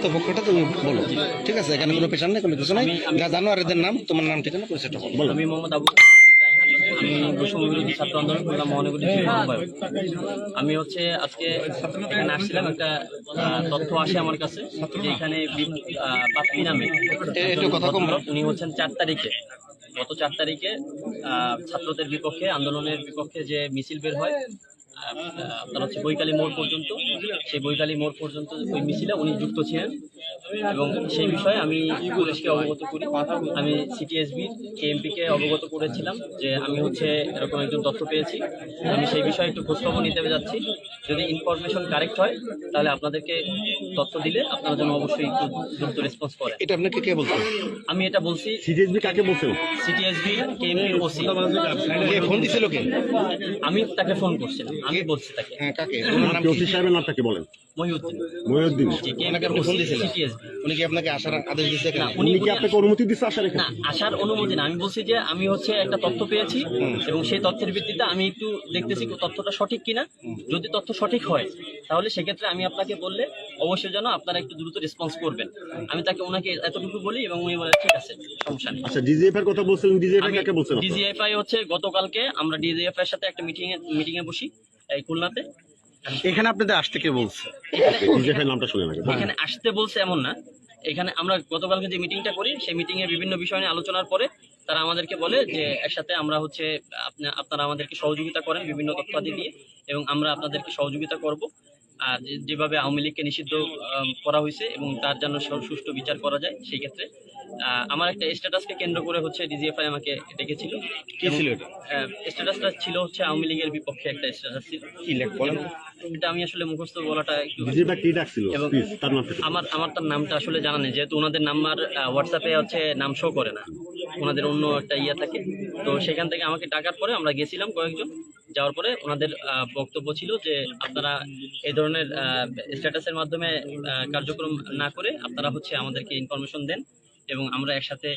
কর্তৃপক্ষটা তুমি বলো। ঠিক আছে এখানে কোনো পেশার নেই কোনো কিছু নাই। জানোয়ারদের নাম তোমার নাম ঠিকানা পরিচয়টা বলো। আমি মোহাম্মদ আবু আমি বৈষম্য বিরোধী ছাত্র আন্দোলন মহানগরী আমি হচ্ছে আজকে এখানে আসছিলাম একটা তথ্য আসে আমার কাছে যে এখানে বাপ্পি নামে একটু কথা কম। উনি হচ্ছেন চার তারিখে। গত চার তারিখে আহ, ছাত্রদের বিপক্ষে আন্দোলনের বিপক্ষে যে মিছিল বের হয় আপনার হচ্ছে বৈকালী মোড় পর্যন্ত সেই বৈকালী মোড় পর্যন্ত ওই মিছিলে উনি যুক্ত ছিলেন। এবং সেই বিষয়ে আমি পুলিশকে অবগত করি। আমি সিটিএসবি কেএমপি কে অবগত করেছিলাম যে আমি হচ্ছে এরকম একজন তথ্য পেয়েছি। আমি সেই বিষয়ে একটু খোঁজখবর নিতে যাচ্ছি। যদি ইনফরমেশন কারেক্ট হয় তাহলে আপনাদেরকে তথ্য দিলে আপনারা যেন অবশ্যই একটু দ্রুত রেসপন্স করেন। এটা আপনাকে কে বলছো? আমি এটা বলছি সিটিএসবি কাকে বলছেন সিটিএসবি কেএমপির ওসি ফোন দিছিল কে? আমি তাকে ফোন করছিলাম। আমি বলছি তাকে। হ্যাঁ কাকে? ওসি সাহেবের নামটাকে বলেন? মহিউদ্দিন। মহিউদ্দিন। ওনাকে আপনি ফোন দিয়েছিলেন উনি কি আপনাকে আসার আদেশ দিয়েছে এখানে উনি উনি কি আপনাকে অনুমতি দিচ্ছে আসার এখানে? না আসার অনুমতি না। আমি বলছি যে আমি হচ্ছে একটা তথ্য পেয়েছি এবং সেই তথ্যের ভিত্তিতে আমি একটু দেখতেছি তথ্যটা সঠিক কিনা। যদি তথ্য সঠিক হয় তাহলে সেক্ষেত্রে আমি আপনাকে বললে অবশ্যই যেন আপনারা একটু দ্রুত রেসপন্স করবেন। আমি তাকে ওনাকে এতটুকু বলি এবং উনি বলে ঠিক আছে সমস্যা নেই। আচ্ছা ডিজিএফ এর কথা বলছিলেন ডিজিএফ ডিজিএফআই হচ্ছে গতকালকে আমরা ডিজিএফ এর সাথে একটা মিটিং এ মিটিং এ বসি। এই খুলনাতে? এখানে আপনাদের আসতে কে বলছে? ডিজিএফ নামটা শুনে নাকি এখানে আসতে বলছে এমন না। এখানে আমরা গতকালকে যে মিটিংটা করি সেই মিটিং এ বিভিন্ন বিষয় নিয়ে আলোচনার পরে তারা আমাদেরকে বলে যে একসাথে আমরা হচ্ছে আপনা- আপনারা আমাদেরকে সহযোগিতা করেন বিভিন্ন তথ্যাদি দিয়ে এবং আমরা আপনাদেরকে সহযোগিতা করব। যেভাবে আওয়ামী লীগকে নিষিদ্ধ করা হয়েছে এবং তার জন্য সুষ্ঠু বিচার করা যায় সেই ক্ষেত্রে আমার একটা স্ট্যাটাসকে কেন্দ্র করে হচ্ছে ডিজিএফআই আমাকে ডেকেছিল। এটা? স্ট্যাটাসটা ছিল হচ্ছে আওয়ামী লীগের বিপক্ষে একটা স্ট্যাটাস ছিল। এটা আমি আসলে মুখস্থ বলাটা একটু। আমার আমার তার নামটা আসলে জানা নেই যেহেতু ওনাদের নাম্বার হোয়াটসঅ্যাপে হচ্ছে নাম শো করে না। ওনাদের অন্য একটা ইয়ে থাকে। তো সেখান থেকে আমাকে ডাকার পরে আমরা গেছিলাম কয়েকজন। যাওয়ার পরে ওনাদের বক্তব্য ছিল যে আপনারা এই ধরনের স্ট্যাটাসের মাধ্যমে কার্যক্রম না করে আপনারা হচ্ছে আমাদেরকে ইনফরমেশন দেন এবং আমরা একসাথে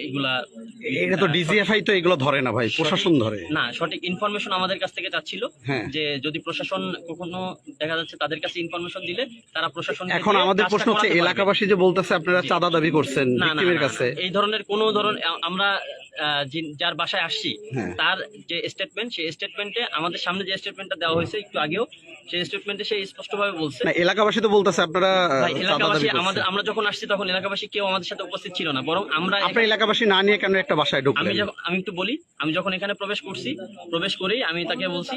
এগুলা এটা তো ডিজিএফআই তো এগুলো ধরে না ভাই প্রশাসন ধরে। না সঠিক ইনফরমেশন আমাদের কাছ থেকে চাচ্ছিল হ্যাঁ। যে যদি প্রশাসন কখনো দেখা যাচ্ছে তাদের কাছে ইনফরমেশন দিলে তারা প্রশাসন এখন আমাদের প্রশ্ন হচ্ছে এলাকাবাসী যে বলতেছে আপনারা চাঁদা দাবি করছেন না না, কাছে? এই ধরনের কোন ধরন আ- আমরা যার বাসায় আসছি হ্যাঁ। তার যে স্টেটমেন্ট সেই স্টেটমেন্টে আমাদের সামনে যে স্টেটমেন্টটা দেওয়া হয়েছে একটু আগেও সেই স্টেটমেন্টে সে স্পষ্টভাবে বলছে। এলাকাবাসী তো বলতেছে আপনারা এলাকাবাসী আমাদের আমরা যখন আসছি তখন এলাকাবাসী কেউ আমাদের সাথে উপস্থিত ছিল না বরং আমরা আপনার এলাকাবাসী না নিয়ে কেন একটা বাসায় আমি ঢুকলেন? যখন আমি একটু বলি আমি যখন এখানে প্রবেশ করছি প্রবেশ করেই আমি তাকে বলছি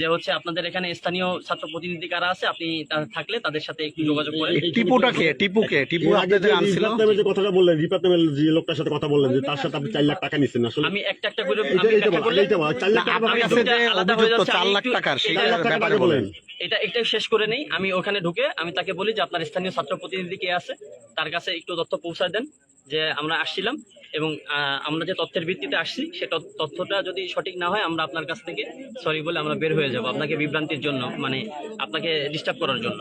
যে হচ্ছে আপনাদের এখানে স্থানীয় ছাত্র প্রতিনিধি কারা আছে আপনি থাকলে তাদের সাথে একটু যোগাযোগ করেন। টিপুটা কে? টিপু কে? টিপু আপনাদের যে আনছিল নামে যে কথাটা বললেন রিপাত নামের যে লোকটার সাথে কথা বললেন যে তার সাথে আপনি চার লাখ টাকা নিচ্ছেন আসলে? আমি একটা একটা করে এটা হয়ে একটু- শেষ করে নেই। আমি ওখানে ঢুকে আমি তাকে বলি যে আপনার স্থানীয় ছাত্র প্রতিনিধি কে আছে? তার কাছে একটু তথ্য পৌঁছায় দেন যে আমরা আসছিলাম এবং আহ, আমরা যে তথ্যের ভিত্তিতে আসছি সে তথ্যটা যদি সঠিক না হয় আমরা আপনার কাছ থেকে সরি বলে আমরা বের হয়ে যাব আপনাকে বিভ্রান্তির জন্য মানে আপনাকে ডিস্টার্ব করার জন্য।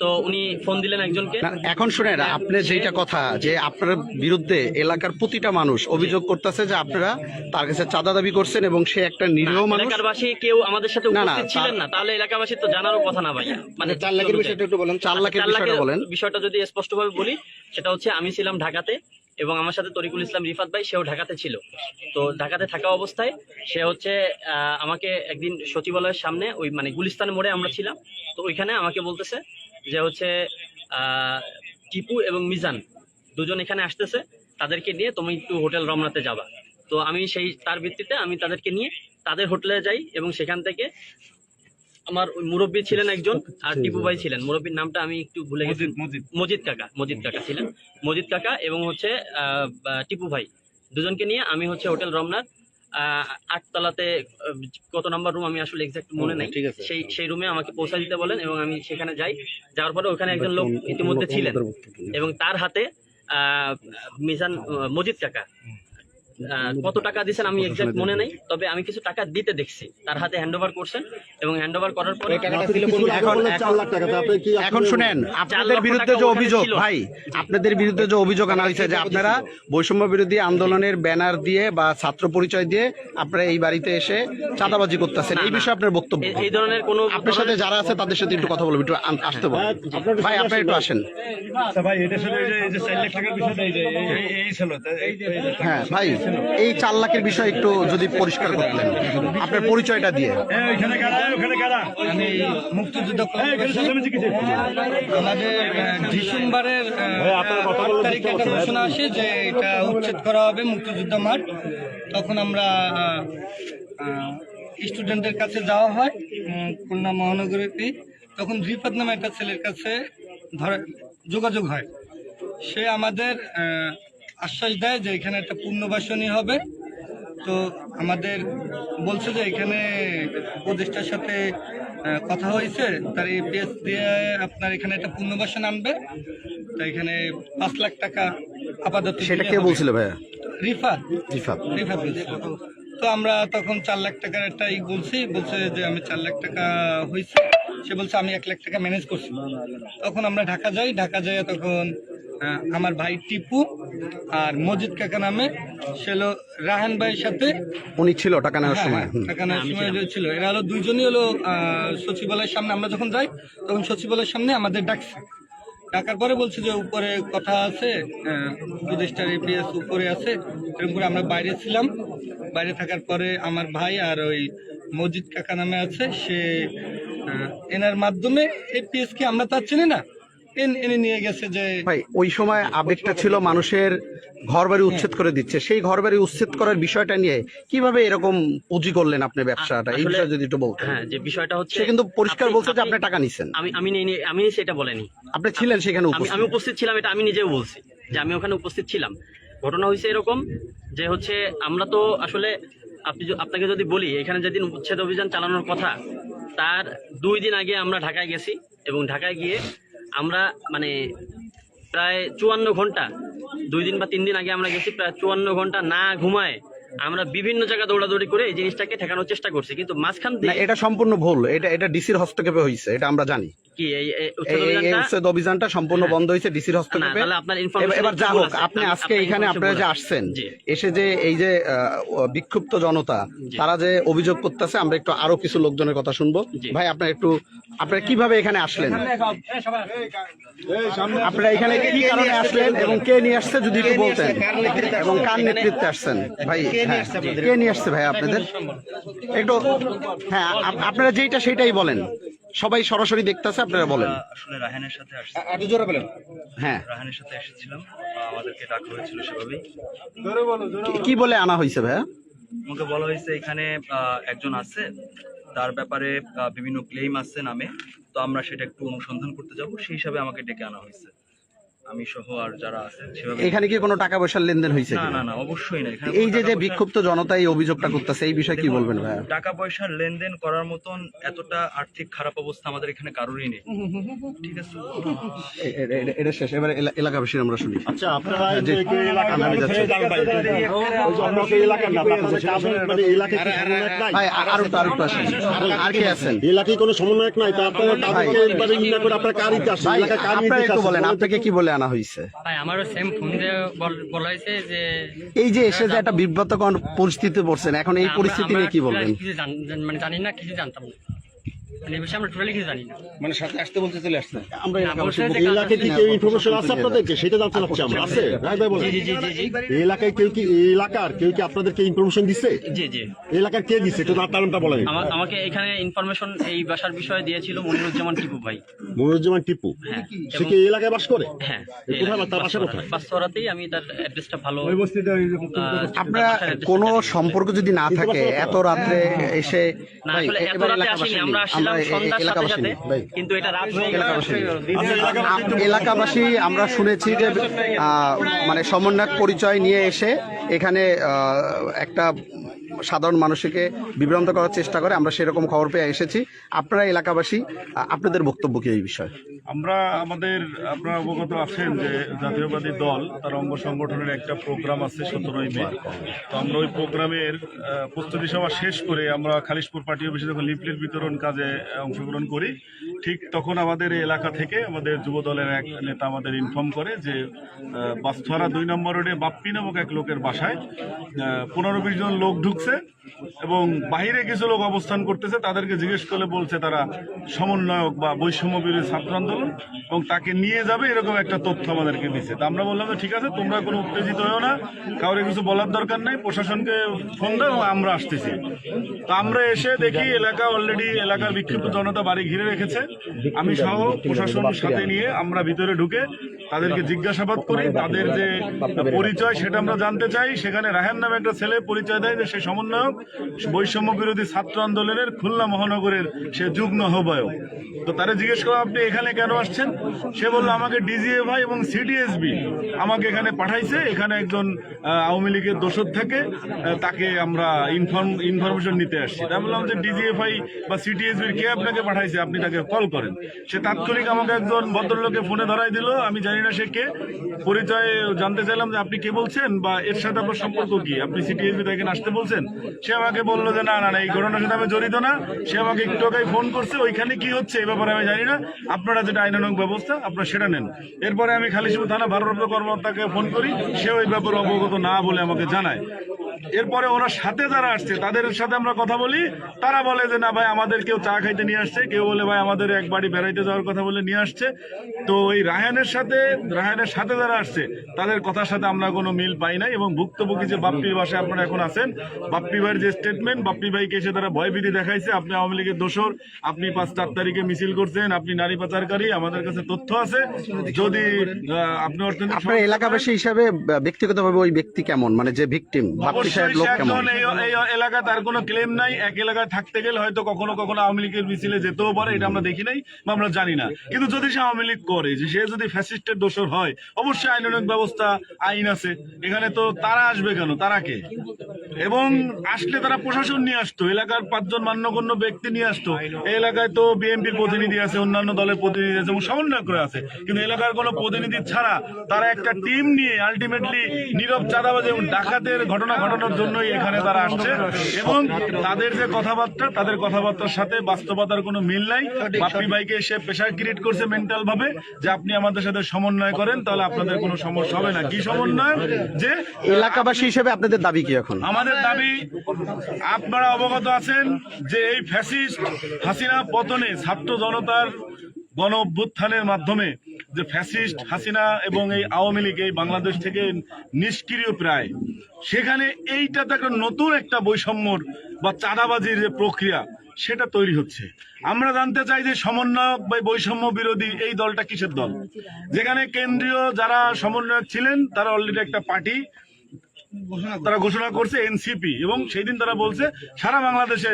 তো উনি ফোন দিলেন একজনকে। এখন শুনেন আপনি যেটা কথা যে আপনার বিরুদ্ধে এলাকার প্রতিটা মানুষ অভিযোগ করতেছে যে আপনারা তার কাছে চাঁদা দাবি করছেন এবং সে একটা নিরীহ মানুষ। এলাকাবাসী কেউ আমাদের সাথে উপস্থিত ছিলেন না তাহলে এলাকাবাসী তো জানারও কথা না ভাইয়া মানে চার লাখের বিষয়টা একটু বলেন চার লাখের বিষয়টা বলেন। বিষয়টা যদি স্পষ্টভাবে বলি সেটা হচ্ছে আমি ছিলাম ঢাকাতে এবং আমার সাথে তরিকুল ইসলাম রিফাত ভাই সেও ঢাকাতে ছিল। তো ঢাকাতে থাকা অবস্থায় সে হচ্ছে আমাকে একদিন সচিবালয়ের সামনে ওই মানে গুলিস্তান মোড়ে আমরা ছিলাম। তো ওইখানে আমাকে বলতেছে যে হচ্ছে আহ, টিপু এবং মিজান দুজন এখানে আসতেছে তাদেরকে নিয়ে তুমি একটু হোটেল রমনাতে যাবা। তো আমি সেই তার ভিত্তিতে আমি তাদেরকে নিয়ে তাদের হোটেলে যাই এবং সেখান থেকে আমার মুরব্বী ছিলেন একজন আর টিপু ভাই ছিলেন। মুরব্বীর নামটা আমি একটু ভুলে গেছি। মজিদ কাকা মজিদ কাকা ছিলেন। মজিদ কাকা এবং হচ্ছে টিপু ভাই। দুজনকে নিয়ে আমি হচ্ছে হোটেল রমনার আটতলাতে কত নাম্বার রুম আমি আসলে এক্সাক্ট মনে নাই। সেই সেই রুমে আমাকে পৌঁছা দিতে বলেন এবং আমি সেখানে যাই। যাওয়ার পরে ওখানে একজন লোক ইতিমধ্যে ছিলেন এবং তার হাতে আহ, মিজান মজিদ কাকা। কত টাকা দিয়েছেন আমি এক্সাক্ট মনে নেই তবে আমি কিছু টাকা দিতে দেখছি। তার হাতে হ্যান্ড ওভার করছেন এবং হ্যান্ড ওভার করার পরে এখন- শুনেন আপনাদের বিরুদ্ধে যে অভিযোগ ভাই আপনাদের বিরুদ্ধে যে অভিযোগ আনা হয়েছে যে আপনারা বৈষম্য বিরোধী আন্দোলনের ব্যানার দিয়ে বা ছাত্র পরিচয় দিয়ে আপনারা এই বাড়িতে এসে চাঁদাবাজি করতেছেন। এই বিষয়ে আপনার বক্তব্য এই- ধরনের কোনো আপনার সাথে যারা আছে তাদের সাথে একটু কথা বলব একটু আসতে বলুন। হ্যাঁ, ভাই আপনি একটু আসেন। আচ্ছা ভাই এটা ছিল এই যে এই যে চার লাখ টাকার বিষয়টা এই যে এই- ছিল এই- এই যে- হ্যাঁ ভাই। এই চার লাখের বিষয় একটু যদি পরিষ্কার করতেন আপনার পরিচয়টা দিয়ে। এই ওইখানে কারা ওখানে কারা? আমি মুক্তিযুদ্ধ কিসের? আমাদের ডিসেম্বরের আট তারিখে একটা ঘোষণা আসে যে এটা উচ্ছেদ করা হবে মুক্তিযুদ্ধ মাঠ। তখন আমরা স্টুডেন্টদের কাছে যাওয়া হয় উম, খুলনা মহানগরীতে তখন রিপাত নামে একটা ছেলের কাছে ধরে যোগাযোগ হয়। সে আমাদের আহ, আশ্বাস দেয় যে এখানে একটা পুনর্বাসনী হবে। তো আমাদের বলছে যে এখানে উপদেষ্টার সাথে কথা হয়েছে। তার এপিএস দিয়ে আপনার এখানে একটা পুনর্বাসন আনবে। তো এখানে পাঁচ লাখ টাকা আপাতত সেটা কে বলছিল ভাইয়া? রিফাত রিফাত রিফাত তো আমরা তখন চার লাখ টাকার একটা ই বলছি বলছে যে আমি চার লাখ টাকা হয়েছে। সে বলছে আমি এক লাখ টাকা ম্যানেজ করছি। তখন আমরা ঢাকা যাই। ঢাকা যাই তখন আমার ভাই টিপু আর মজিদ কাকা নামে সে হলো রাহান ভাইয়ের সাথে। উনি ছিল টাকা নেওয়ার হ্যাঁ, সময় হুম। টাকা নেওয়ার সময় যে ছিল। এরা হলো দুইজনই হলো আহ, সচিবালয়ের সামনে। আমরা যখন যাই তখন সচিবালয়ের সামনে আমাদের ডাকছে। ডাকার পরে বলছে যে উপরে কথা আছে উপদেষ্টার এপিএস উপরে আছে। এরকম করে আমরা বাইরে ছিলাম। বাইরে থাকার পরে আমার ভাই আর ওই মজিদ কাকা নামে আছে। সে আহ, এনার মাধ্যমে এপিএস কি আমরা তার চিনি না। এন- এনে নিয়ে গেছে যে ভাই ওই সময় আবেগটা ছিল মানুষের ঘর বাড়ি উচ্ছেদ করে দিচ্ছে। সেই ঘর বাড়ি উচ্ছেদ করার বিষয়টা নিয়ে কীভাবে এরকম পুঁজি করলেন আপনি ব্যবসাটা? এই বিষয়ে যদি একটু বলতেন। হ্যাঁ যে বিষয়টা হচ্ছে সে কিন্তু পরিষ্কার বলছে যে আপনি টাকা নিছেন। আমি আমি নেই আমি সেটা বলেনি। আপনি ছিলেন সেখানে উপস্থিত আমি উপস্থিত। ছিলাম এটা আমি নিজেও বলছি যে আমি ওখানে উপস্থিত ছিলাম। ঘটনা হয়েছে এরকম যে হচ্ছে আমরা তো আসলে আপনি আপনাকে যদি বলি এখানে যেদিন উচ্ছেদ অভিযান চালানোর কথা তার দুই দিন আগে আমরা ঢাকায় গেছি এবং ঢাকায় গিয়ে আমরা মানে প্রায় চুয়ান্ন ঘণ্টা, দুই দিন বা তিন দিন আগে আমরা গেছি, প্রায় চুয়ান্ন ঘণ্টা না ঘুমায় আমরা বিভিন্ন জায়গা দৌড়াদৌড়ি করে এই জিনিসটাকে ঠেকানোর চেষ্টা করছি কিন্তু মাঝখান দিয়ে এটা সম্পূর্ণ ভুল। এটা এটা ডিসির হস্তক্ষেপে হয়েছে এটা আমরা জানি। কি এই উচ্ছেদ অভিযানটা? সম্পূর্ণ হ্যাঁ। বন্ধ হয়েছে ডিসির হস্তক্ষেপে। তাহলে আপনার এবার- এবার যা হোক আপনি আজকে এখানে আপনারা যে আসছেন এসে যে এই যে বিক্ষুব্ধ জনতা তারা যে অভিযোগ করতেছে আমরা একটু আরও কিছু লোকজনের কথা শুনব। ভাই আপনার একটু আপনারা কীভাবে এখানে আসলেন? আপনারা এখানে কি কারণে আসলেন এবং কে নিয়ে আসছে যদি একটু বলতেন। এবং কার নেতৃত্বে আসছেন? ভাই কে নিয়ে আসছে ভাই আপনাদের? একটু হ্যাঁ আপনারা যেইটা সেটাই বলেন। সবাই সরাসরি দেখতেছে আপনারা বলেন। আসলে রাহানের সাথে আসছি। হ্যাঁ। রাহানের সাথে এসেছিলাম। আমাদেরকে ডাকা হয়েছিল সেভাবেই। কি- কি বলে আনা হয়েছে ভাইয়া? আমাকে বলা হয়েছে এখানে আহ, একজন আছে। তার ব্যাপারে আহ, বিভিন্ন ক্লেম আছে নামে। তো আমরা সেটা একটু অনুসন্ধান করতে যাব। সেই হিসাবে আমাকে ডেকে আনা হয়েছে। আমি সহ আর যারা আছে সেভাবে এখানে কি কোনো টাকা পয়সার লেনদেন হয়েছে না কিনা? না না অবশ্যই না। এখানে এই কোনো যে টাকা যে পয়সা- বিক্ষুব্ধ জনতা এই অভিযোগটা করতেছে এই বিষয়ে কি দেখুন, বলবেন ভাইয়া? টাকা পয়সার লেনদেন করার মতন এতটা আর্থিক খারাপ অবস্থা আমাদের এখানে কারোরই নেই। ঠিক আছে? এ- এ- এ- এটা শেষ। এবার এলা- এলাকাবাসীর আমরা শুনি। আচ্ছা আপনারা এই যে। একটু এলাকার যাচ্ছি। ওই যে আমরা তো এলাকার না আপনাদের মানে এলাকায় কি সমন্বয়ক নাই ভাই আর একটু আর একটু আসেন। আর কে আছেন এলাকায় কোনো সমন্বয়ক নাই তা আপনারা তাদেরকে একবারে ই করে আপনারা কার ইতে আসছেন ভাই এলাকায় কার আপনারা একটু বলেন আপনাকে কি বলে আনা হয়েছে ভাই আমারও সেম ফোন দিয়ে বলা হয়েছে যে এই যে এসে যে একটা বিব্রতকর পরিস্থিতি পড়ছেন এখন এই পরিস্থিতি নিয়ে কি বলবেন? কিছু জান- জান- মানে জানি না কিছু জানতাম না। মানে বিষয়ে আমরা টোটালি কিছু জানি না। আমরা এলাকাবাসী বলছে যে বলি- এলাকায় কি কেউ ইনফরমেশন আছে আপনাদেরকে? সেটা জানতে চাচ্ছি আমরা। আছে? রায় ভাই বলেন। এলাকায় কেউ কি এলাকার কেউ কি আপনাদেরকে ইনফরমেশন দিছে? জি জি। এলাকার কে দিছে? একটু তার নামটা বলেন আমাকে এখানে ইনফরমেশন এই বাসার বিষয়ে দিয়েছিল মনিরুজ্জামান টিপু ভাই। মনোরঞ্জন টিপু? হ্যাঁ। সে কি এলাকায় বাস করে? হ্যাঁ। কোথায় তার বাসা কোথায়? আমি তার অ্যাড্রেসটা ভালো আপনারা কোনো সম্পর্ক যদি না থাকে এত রাত্রে এসে না আসলে এত রাতে আসিনি আমরা আমরা সন্ধ্যার সাথে এলাকাবাসী। সাথে কিন্তু এটা রাত হয়ে গেল এলাকাবাসী। নিই। এলাকাবাসী আম- এলাকাবাসী আমরা শুনেছি যে আহ, মানে সমন্বয়ক পরিচয় নিয়ে এসে এখানে আহ, একটা সাধারণ মানুষকে বিভ্রান্ত করার চেষ্টা করে আমরা সেরকম খবর পেয়ে এসেছি। আপনারা এলাকাবাসী আপনাদের বক্তব্য কি এই বিষয়ে? আমরা আমাদের আপনারা অবগত আছেন যে জাতীয়বাদী দল তার অঙ্গ সংগঠনের একটা প্রোগ্রাম আছে সতেরোই মে। তো আমরা ওই প্রোগ্রামের প্রস্তুতি সভা শেষ করে আমরা খালিশপুর পার্টি অফিসে যখন লিফলেট বিতরণ কাজে অংশগ্রহণ করি ঠিক তখন আমাদের এলাকা থেকে আমাদের যুব দলের এক নেতা আমাদের ইনফর্ম করে যে আহ, বাস্তহারা দুই নম্বর রোডে বাপ্পি নামক এক লোকের বাসায় পনেরো বিশ জন লোক ঢুকছে এবং বাইরে কিছু লোক অবস্থান করতেছে তাদেরকে জিজ্ঞেস করলে বলছে তারা সমন্বয়ক বা বৈষম্য বিরোধী ছাত্র আন্দোলন এবং তাকে নিয়ে যাবে এরকম একটা তথ্য আমাদেরকে দিচ্ছে তা আমরা বললাম যে, ঠিক আছে, তোমরা কোনো উত্তেজিত হয়েও না। কাউরে কিছু বলার দরকার নেই। প্রশাসনকে ফোন দাও, আমরা আসতেছি। তা আমরা এসে দেখি এলাকা অলরেডি এলাকার বিক্ষিপ্ত জনতা বাড়ি ঘিরে রেখেছে। আমি সহ প্রশাসন সাথে নিয়ে আমরা ভিতরে ঢুকে তাদেরকে জিজ্ঞাসাবাদ করি। তাদের যে পরিচয় সেটা আমরা জানতে চাই। সেখানে রাহেন নামে একটা ছেলে পরিচয় দেয় যে, সে সমন্বয়ক। বৈষম্য বিরোধী ছাত্র আন্দোলনের খুলনা মহানগরের সে যুগ্ম আহ্বায়ক। তো তারা জিজ্ঞেস করো আপনি এখানে কেন আসছেন? সে বলল, আমাকে ডিজিএফআই এবং সিডিএসবি আমাকে এখানে পাঠাইছে। এখানে একজন আওয়ামী লীগের দোষর থাকে তাকে আমরা ইনফর্ম ইনফরমেশন নিতে আসছি। তা বললাম যে ডিজিএফআই বা সিটিএসবির কে আপনাকে পাঠাইছে? আপনি তাকে কল করেন। সে তাৎক্ষণিক আমাকে একজন ভদ্রলোকে ফোনে ধরাই দিল। আমি জানি না সে কে। পরিচয় জানতে চাইলাম যে, আপনি কে বলছেন বা এর সাথে আপনার সম্পর্ক কি? আপনি সিটিএসবি থেকে আসতে বলছেন? সে আমাকে বলল যে, না না না, এই ঘটনার সাথে আমি জড়িত না। সে আমাকে একটু আগে ফোন করছে, ওইখানে কি হচ্ছে? এই ব্যাপারে আমি জানি না। আপনারা যেটা আইনানুক ব্যবস্থা, আপনারা সেটা নেন। এরপরে আমি খালিশপুর থানা ভারপ্রাপ্ত কর্মকর্তাকে ফোন করি, সে ওই ব্যাপারে অবগত না বলে আমাকে জানায়। এরপরে ওরা সাথে যারা আসছে তাদের সাথে আমরা কথা বলি। তারা বলে যে না ভাই আমাদের কেউ চা খাইতে নিয়ে আসছে। কেউ বলে ভাই আমাদের এক বাড়ি বেড়াইতে যাওয়ার কথা বলে নিয়ে আসছে। তো এই রাহানের সাথে রাহানের সাথে যারা আসছে তাদের কথার সাথে আমরা কোনো মিল পাই নাই এবং ভুক্তভোগী যে বাপ্পির বাসায় আপনারা এখন আছেন বাপ্পি ভাইয়ের যে স্টেটমেন্ট বাপ্পি ভাইকে এসে তারা ভয়ভীতি দেখাইছে আপনি আওয়ামী লীগের দোষর আপনি পাঁচ চার তারিখে মিছিল করছেন আপনি নারী পাচারকারী আমাদের কাছে তথ্য আছে। যদি আপনি অর্থনৈতিক আপনার এলাকাবাসী হিসাবে ব্যক্তিগতভাবে ওই ব্যক্তি কেমন? মানে যে ভিকটিম এলাকা তার কোনো ক্লেম নাই। এক এলাকায় থাকতে গেলে হয়তো কখনো কখনো আওয়ামী লীগের মিছিলে যেতেও পারে, এটা আমরা দেখি নাই বা আমরা জানি না। কিন্তু যদি সে আওয়ামী লীগ করে সে যদি ফ্যাসিস্টের দোষর হয়, অবশ্যই ব্যবস্থা, আইন আছে। এখানে তো তারা আসবে কেন? তারা কে? এবং আসলে তারা প্রশাসন নিয়ে আসতো, এলাকার পাঁচজন মান্যগণ্য ব্যক্তি নিয়ে আসতো। এই এলাকায় তো বিএনপির প্রতিনিধি আছে, অন্যান্য দলের প্রতিনিধি আছে, এবং সমন্বয় করে আছে। কিন্তু এলাকার কোনো প্রতিনিধি ছাড়া তারা একটা টিম নিয়ে আলটিমেটলি নীরব চাঁদাবাজ এবং ডাকাতের ঘটনা ঘটানোর জন্যই এখানে তারা আসছে এবং তাদের যে কথাবার্তা তাদের কথাবার্তার সাথে বাস্তবতার কোনো মিল নাই। বাপ্পি ভাইকে সে প্রেশার ক্রিয়েট করছে মেন্টাল ভাবে যে আপনি আমাদের সাথে সমন্বয় করেন তাহলে আপনাদের কোনো সমস্যা হবে না। কি সমন্বয়? যে এলাকাবাসী হিসেবে আপনাদের দাবি কি এখন? আমাদের দাবি আপনারা অবগত আছেন যে এই ফ্যাসিস্ট হাসিনা পতনে ছাত্র জনতার গণ অভ্যুত্থানের মাধ্যমে যে ফ্যাসিস্ট হাসিনা এবং এই আওয়ামী লীগ এই বাংলাদেশ থেকে নিষ্ক্রিয় প্রায়, সেখানে এইটা তো একটা নতুন একটা বৈষম্যর বা চাঁদাবাজির যে প্রক্রিয়া, সেটা তৈরি হচ্ছে। আমরা জানতে চাই যে সমন্বয়ক বা বৈষম্য বিরোধী এই দলটা কিসের দল? যেখানে কেন্দ্রীয় যারা সমন্বয়ক ছিলেন, তারা অলরেডি একটা পার্টি তারা ঘোষণা করছে এনসিপি এবং সেই দিন তারা বলছে সারা বাংলাদেশে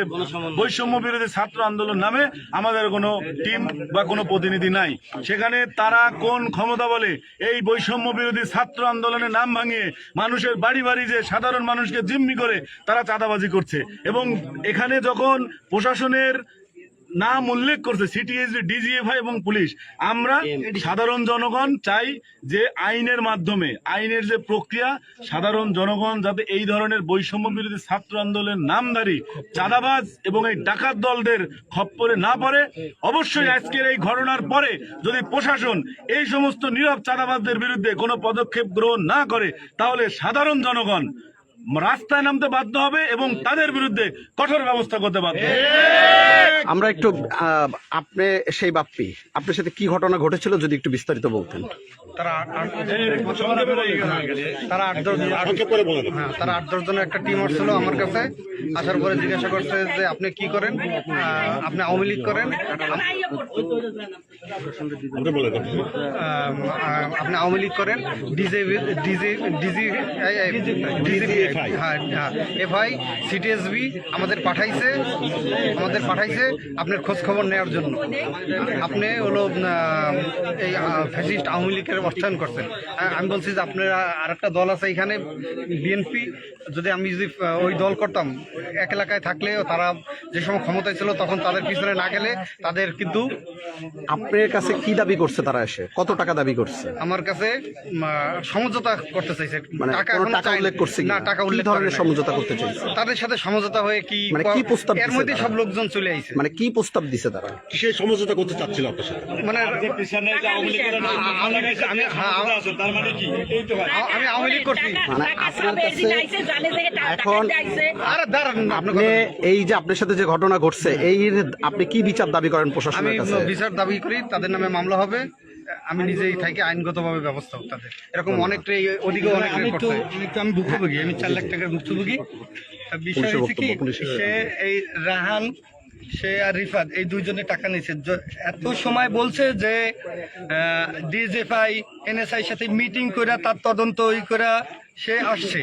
বৈষম্য বিরোধী ছাত্র আন্দোলন নামে আমাদের কোনো টিম বা কোনো প্রতিনিধি নাই। সেখানে তারা কোন ক্ষমতা বলে? এই বৈষম্য বিরোধী ছাত্র আন্দোলনের নাম ভাঙিয়ে মানুষের বাড়ি বাড়ি যে সাধারণ মানুষকে জিম্মি করে তারা চাঁদাবাজি করছে। এবং এখানে যখন প্রশাসনের নাম উল্লেখ করছে সিটিএসবি ডিজিএফআই এবং পুলিশ। আমরা সাধারণ জনগণ চাই যে আইনের মাধ্যমে আইনের যে প্রক্রিয়া সাধারণ জনগণ যাতে এই ধরনের বৈষম্য বিরোধী ছাত্র আন্দোলনের নামধারী চাঁদাবাজ এবং এই ডাকাত দলদের খপ্পরে না পড়ে। অবশ্যই আজকের এই ঘটনার পরে যদি প্রশাসন এই সমস্ত নীরব চাঁদাবাজদের বিরুদ্ধে কোনো পদক্ষেপ গ্রহণ না করে তাহলে সাধারণ জনগণ রাস্তায় নামতে বাধ্য হবে এবং তাদের বিরুদ্ধে কঠোর ব্যবস্থা করতে বাধ্য আমরা একটু আপনি সেই বাপ্পি আপনার সাথে কি ঘটনা ঘটেছিল যদি একটু বিস্তারিত বলতেন? তারা আট- দশ হ্যাঁ, দশ জনের একটা টিম আসছিল আমার কাছে। আসার পরে জিজ্ঞাসা করছে যে আপনি কি করেন? আহ, আপনি আওয়ামী লীগ করেন? আপনি আওয়ামী লীগ করেন? DJ DJ DG DG FI হ্যাঁ হ্যাঁ। এফআই সিটিএসবি আমাদের পাঠাইছে আমাদের পাঠাইছে আপনার খোঁজ খবর নেওয়ার জন্য। আপনি হলো এই ফ্যাসিস্ট আওয়ামী লীগের অর্থায়ন করছেন। আমি বলছি যে আপনার আর একটা দল আছে এখানে বিএনপি যদি আমি যদি ওই দল করতাম এক এলাকায় থাকলে তারা যে সময় ক্ষমতায় ছিল তখন তাদের পিছনে না গেলে তাদের কিন্তু আপনার কাছে কি দাবি করছে তারা এসে? কত টাকা দাবি করছে? আমার কাছে সমঝোতা করতে চাইছে। মানে টাকা টাকা উল্লেখ করছে না টাকা উল্লেখ ধরনের সমঝোতা করতে চাইছে? তাদের সাথে সমঝোতা হয়ে কি মানে কি প্রস্তাব এর মধ্যে সব লোকজন চলে আইছে। মানে কি প্রস্তাব দিছে তারা? কিসের সমঝোতা করতে চাচ্ছিল আপনার সাথে? মানে আমি হ্যাঁ, আ- আমি আওয়ামী লীগ করছি। মানে আপনার কাছে এখন আরে দাঁড়ান আপনি এই যে আপনার সাথে যে ঘটনা ঘটছে এই আপনি কি বিচার দাবি করেন প্রশাসনের কাছে? বিচার দাবি করি তাদের নামে মামলা হবে। আমি নিজেই থাকি আইনগতভাবে ব্যবস্থা তাদের। এরকম অনেকটাই ওদিকে অনেক আমি ভুক্তভোগী আমি চার লাখ টাকার ভুক্তভোগী। বিষয় হচ্ছে কি সে এই রাহান সে আর রিফাত এই দুইজনে টাকা নিয়েছে। এত সময় বলছে যে ডিজেফআই এনএসআই সাথে মিটিং করে তার তদন্ত ওই করে সে আসছে।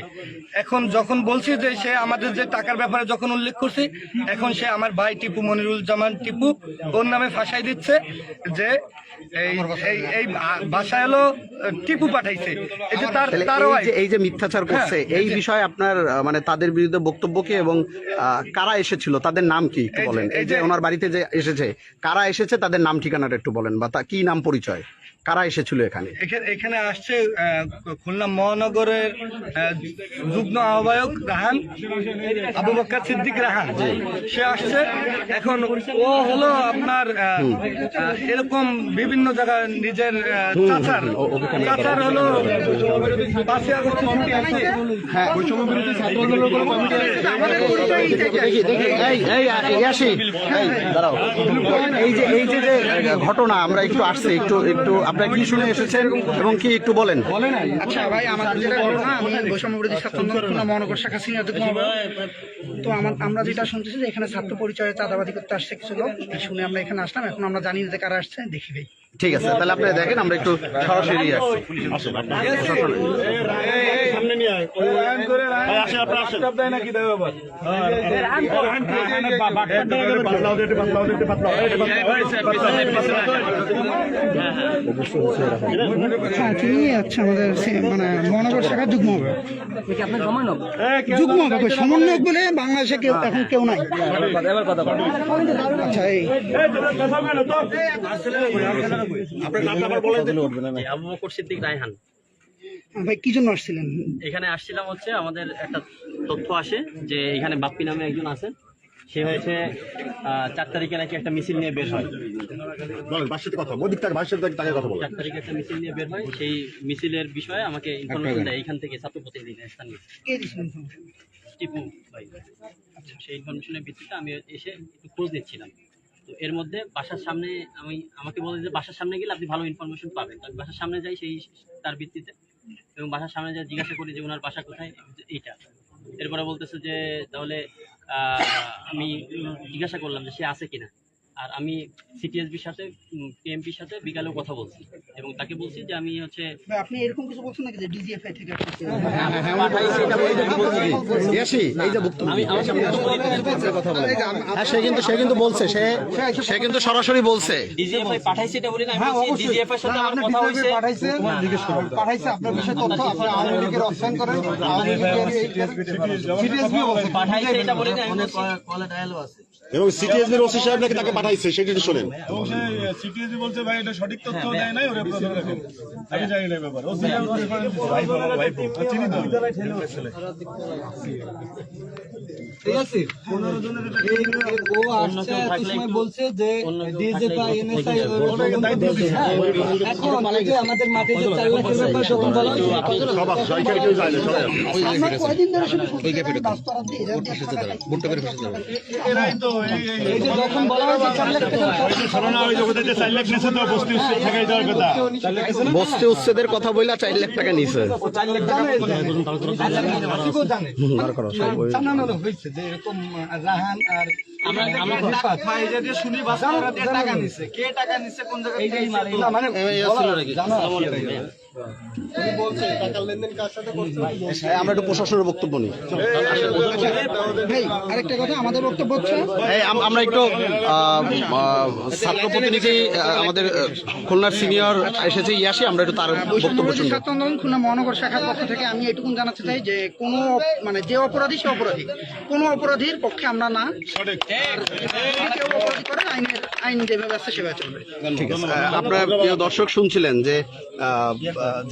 এখন যখন বলছে যে সে আমাদের যে টাকার ব্যাপারে যখন উল্লেখ করছে এখন সে আমার ভাই টিপু মনিরুল জামান টিপু ওর নামে ফাঁসাই দিচ্ছে যে এই এই এই হলো টিপু পাঠাইছে। এই যে তার তারও এই যে মিথ্যাচার করছে হ্যাঁ, এই বিষয়ে আপনার মানে তাদের বিরুদ্ধে বক্তব্য কি এবং কারা এসেছিল তাদের নাম কি একটু বলেন? এই যে- ওনার বাড়িতে যে এসেছে কারা এসেছে তাদের নাম ঠিকানাটা একটু বলেন বা তা কি নাম পরিচয়? কারা এসেছিল এখানে? এখানে এখানে আসছে খুলনা মহানগরের যুগ্ম আহ্বায়ক রাহান আবু বক্কর সিদ্দিক রাহান। সে আসছে। এখন ও হলো আপনার এরকম বিভিন্ন জায়গায় নিজের চাচার চাচার হলো হ্যাঁ। দেখি দেখি এই এই ইয়াসি এই দাঁড়াও। এই যে এই যে যে ঘটনা আমরা একটু আসছি একটু একটু আপনারা কি শুনে এসেছেন এবং কি একটু বলেন? আচ্ছা ভাই আমার যেটা ঘটনা আমি বৈষম্য ছাত্র মহানগর শাখা সিনিয়র যুগ্ম তো আমার আমরা যেটা শুনতেছি যে এখানে ছাত্র পরিচয়ে চাঁদাবাদি করতে আসছে কিছু লোক শুনে আমরা এখানে আসলাম এখন আমরা জানি না যে কারা আসছে দেখি ভাই। ঠিক আছে তাহলে আপনারা দেখেন আমরা একটু সরাসরি আসছি। সামনে নিয়ে আয়। আসেন আপনারা আসেন হ্যাঁ তিনি আচ্ছা আমাদের মানে মহানগর যুগ্ম যুগ্ম সমন্বয়ক বলে বাংলাদেশে কেউ এখন কেউ নাই আচ্ছা এই আপনার নামটা আবার বলেন আবু বকর সিদ্দিক রায়হান ভাই কি জন্য আসছিলেন? এখানে আসছিলাম হচ্ছে আমাদের একটা তথ্য আসে যে এখানে বাপ্পি নামে একজন আছেন সে আহ, চার তারিখে নাকি একটা মিছিল নিয়ে বের হয়। বলেন বাসের কথা ওদিক থেকে বাসের তাকে কথা বলেন চার তারিখে একটা মিছিল নিয়ে বের হয়। সেই মিছিলের বিষয়ে আমাকে ইনফরমেশন দেয়। এখান থেকে ছাত্র প্রতিনিধি স্থানীয়। টিপু ভাই। সেই ইনফরমেশনের ভিত্তিতে আমি এসে একটু খোঁজ নিচ্ছিলাম। তো এর মধ্যে বাসার সামনে আমি আমাকে বলে যে বাসার সামনে গেলে আপনি ভালো ইনফরমেশন পাবেন। তো আমি বাসার সামনে যাই সেই তার ভিত্তিতে এবং বাসার সামনে যে জিজ্ঞাসা করি যে ওনার বাসা কোথায় এটা এরপরে বলতেছে যে তাহলে আমি জিজ্ঞাসা করলাম যে সে আছে কিনা। আর আমি সিটিএসবির সাথে পিএমপির সাথে বিকালেও কথা বলছি এবং তাকে বলছি যে আমি হচ্ছে আপনি এরকম কিছু বলছেন নাকি যে ডিজিএফআই থেকে আসছে? ইয়াসি এই যে বক্তব্য আমি আমার সামনে কথা বলেন হ্যাঁ সে কিন্তু সে কিন্তু বলছে সে সে কিন্তু সরাসরি বলছে ডিজিএফআই পাঠাইছে এটা বলি না ডিজিএফআই সাথে আমার কথা হয়েছে পাঠাইছে পাঠাইছে আপনার বিষয়ে তথ্য আপনি আওয়ামী লীগের অবস্থান করেন আওয়ামী লীগের সিটিএসবি বলছে পাঠাইছে এটা বলি না আমি বলছি, এবং সিটিএসবির ওসি সাহেব নাকি তাকে পাঠাইছে? সেটা একটু শোনেন। এবং সে সিটিএসি বলছে ভাই এটা সঠিক তথ্য দেয় নাই ওরা প্রথমে রাখেন আমি জানি না ব্যাপার। ও সিনিয়র ভাই ভাই চিনি তো ঠিক আছে। এই ও আসছে এত সময় বলছে যে ডিএসএফআই এনএসআই এখন এই আমাদের মাঠে যে চার লাখের ব্যাপার যখন বলা হয়েছে সব আসছে কেউ যায় না সবাই আমরা কয়দিন ধরে শুধু রাস্তা দিয়ে এরাই তো এই এই এই যে যখন বলা হয়েছে চার লাখ টাকা ছলনা ওই জগতে যে লাখ নিচে তো বস্তি উচ্ছেদ থাকাই দেওয়ার কথা। বস্তি উচ্ছেদের কথা বইলা চার লাখ টাকা নিছে। বার করো সব ওই- যে এরকম রাহান আর না, মানে আমরা একটু প্রশাসনের বক্তব্য নিই। আরেকটা কথা আমাদের বক্তব্য হচ্ছে আমরা একটু আহ, আহ, ছাত্র প্রতিনিধি আমাদের খুলনার সিনিয়র এসেছে ইয়াসি আমরা একটু তার বক্তব্য শুনব। ছাত্র আন্দোলন খুলনা মহানগর শাখার পক্ষ থেকে আমি এটুকুন জানাতে চাই যে কোনো মানে যে অপরাধী সে অপরাধী। কোনো অপরাধীর পক্ষে আমরা না কেউ অপরাধী করে আইনের আইন যেভাবে আছে সেভাবে চলবে। ঠিক আছে আপনার প্রিয় দর্শক শুনছিলেন যে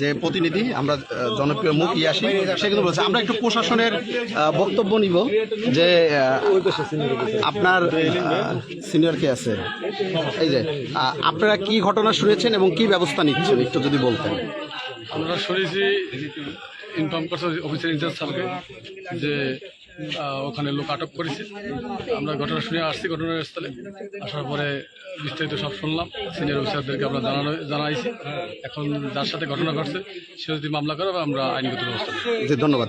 যে প্রতিনিধি, আমরা জনপ্রিয় মুখ ইয়াসি সে কিন্তু বলছে, আমরা একটু প্রশাসনের বক্তব্য নিব যে আপনার সিনিয়র কে আছে? এই যে আপনারা কি ঘটনা শুনেছেন এবং কি ব্যবস্থা নিচ্ছেন, একটু যদি বলতেন। আমরা শুনেছি, ইনফর্ম করছে অফিসের ইনচার্জ স্যারকে যে ওখানে লোক আটক করেছে। আমরা ঘটনা শুনে আসছি ঘটনাস্থলে। আসার পরে বিস্তারিত সব শুনলাম। সিনিয়র অফিসারদেরকে আমরা জানানো জানাইছি। এখন যার সাথে ঘটনা ঘটছে সে যদি মামলা করে আমরা আইনগত ব্যবস্থা জি ধন্যবাদ।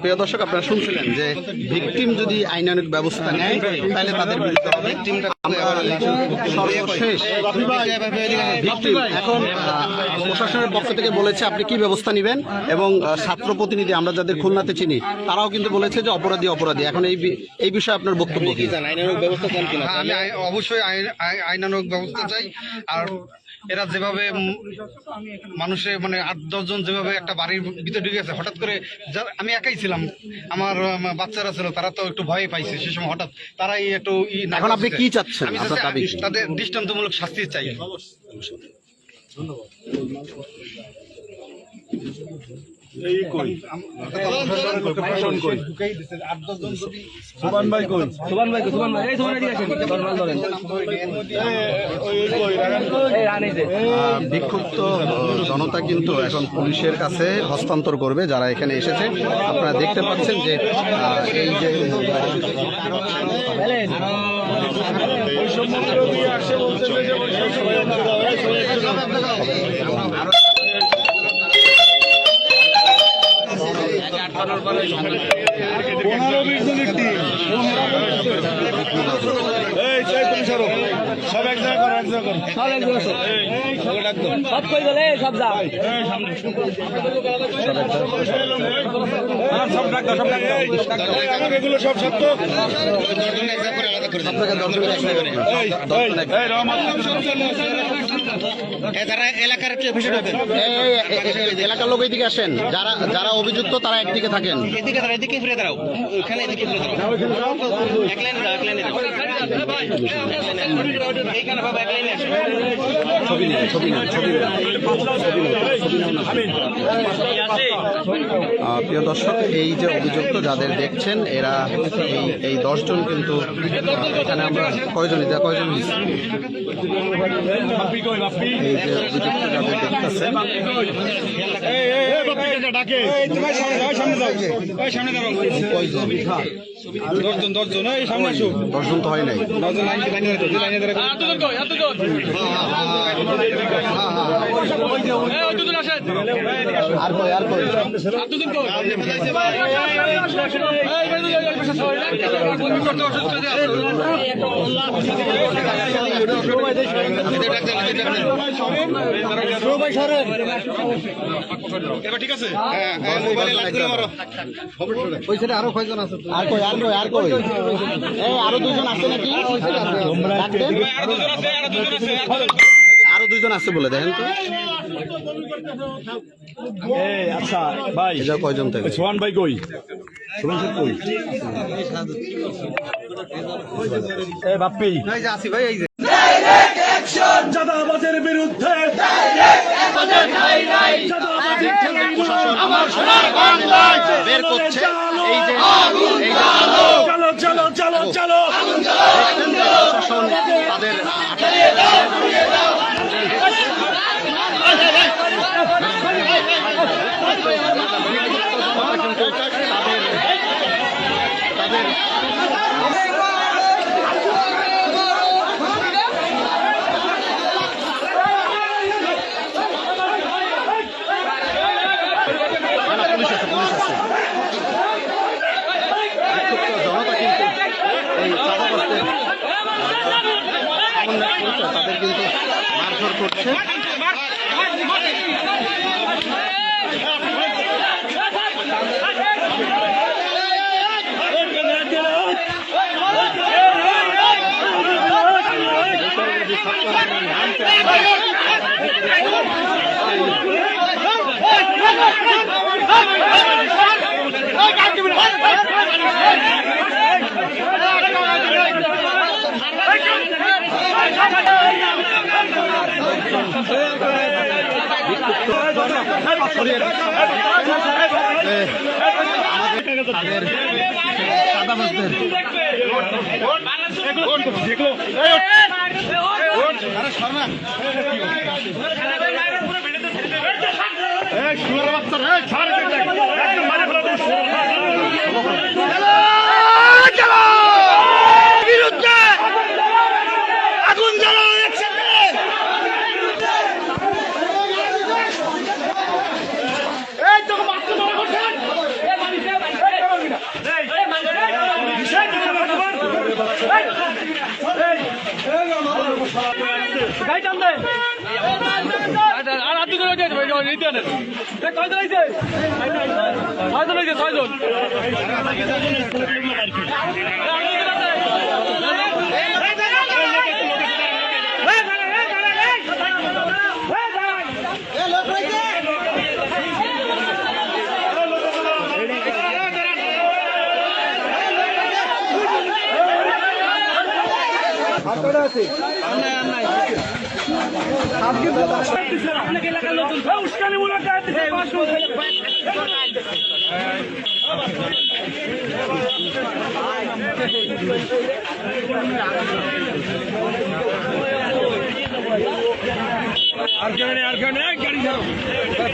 প্রিয় দর্শক আপনারা শুনছিলেন যে ভিকটিম যদি আইনানুগ ব্যবস্থা নেয় তাহলে তাদের বিরুদ্ধে হবে। সর্বশেষ। এখন প্রশাসনের পক্ষ থেকে বলেছে আপনি কি ব্যবস্থা নেবেন এবং ছাত্র প্রতিনিধি আমরা যাদের খুলনাতে চিনি তারাও কিন্তু বলেছে যে অপরাধী অপরাধী অপরাধী। এখন এই এই বিষয়ে আপনার বক্তব্য কি? হ্যাঁ, আমি অবশ্যই আইন- আই- আইনানুগ ব্যবস্থা চাই। আর এরা যেভাবে মানুষে মানে আট দশজন যেভাবে একটা বাড়ির ভিতরে ঢুকে গেছে হঠাৎ করে আমি একাই ছিলাম। আমার বাচ্চারা ছিল তারা তো একটু ভয় পাইছে সে সময় হঠাৎ। তারাই একটু না এখন আপনি কি চাচ্ছেন? তাদের দৃষ্টান্তমূলক শাস্তি চাই। এই কই? সুবান ভাই কই? সুবান ভাই সুবান ভাই এই সুবান এদিকে আসেন ওই কই রাগান কই? আহ, বিক্ষুব্ধ জনতা কিন্তু এখন পুলিশের কাছে হস্তান্তর করবে যারা এখানে এসেছে। আপনারা দেখতে পাচ্ছেন যে এই যে পনেরো বিশ জনের টিম এই চাই পুলিশ আরও। সব এক জায়গায় করো এক জায়গায় করো। সব এক জায়গায় সব কই গেলে? সব যা সব ডাক দাও সব ডাক দাও। আমার এগুলো সব সত্য। আপনাকে দর্শক এই, এই, এই, রহমত। এই, এই, এই, এলাকার লোক এইদিকে আসেন। যারা যারা অভিযুক্ত তারা একদিকে থাকেন। এদিকে এদিকে ফিরে দাঁড়াও। ওখানে এদিকে ফিরে দাঁড়াও। এক লাইনে দাও এক লাইনে দাও এইখানে বাবা এক লাইনে আসো। ছবি ছবি ছবি আহ, প্রিয় দর্শক এই যে অভিযুক্ত যাদের দেখছেন এরা এই দশজন কিন্তু এখানে আমরা কয়জন এটা কয়জন? এই যে অভিযুক্ত যাদের দেখতেছেন দশজন তো হয় নাই আর কই? কই? কয়জন আছে আর কই আর কই আর কই আরও দুজন আছে। নাকি দুজন আছে বলে দেখেন তো। আচ্ছা ভাই এটা কয়জন থেকে? সোহান ভাই কই? সোহান স্যার কই? এ বাপ্পি। যে আসি ভাই এই যে। চাঁদাবাজের বিরুদ্ধে বের করছে। এই যে এই যে চলো চলো চলো চলো প্রশাসন তাদের আছে কিন্তু তাদের কিন্তু মারধর করছে। দেখল আর ছয়জন। ছয়জন দেবেন নিতে আনেন কয়জন হয়েছে ছয়জন হয়েছে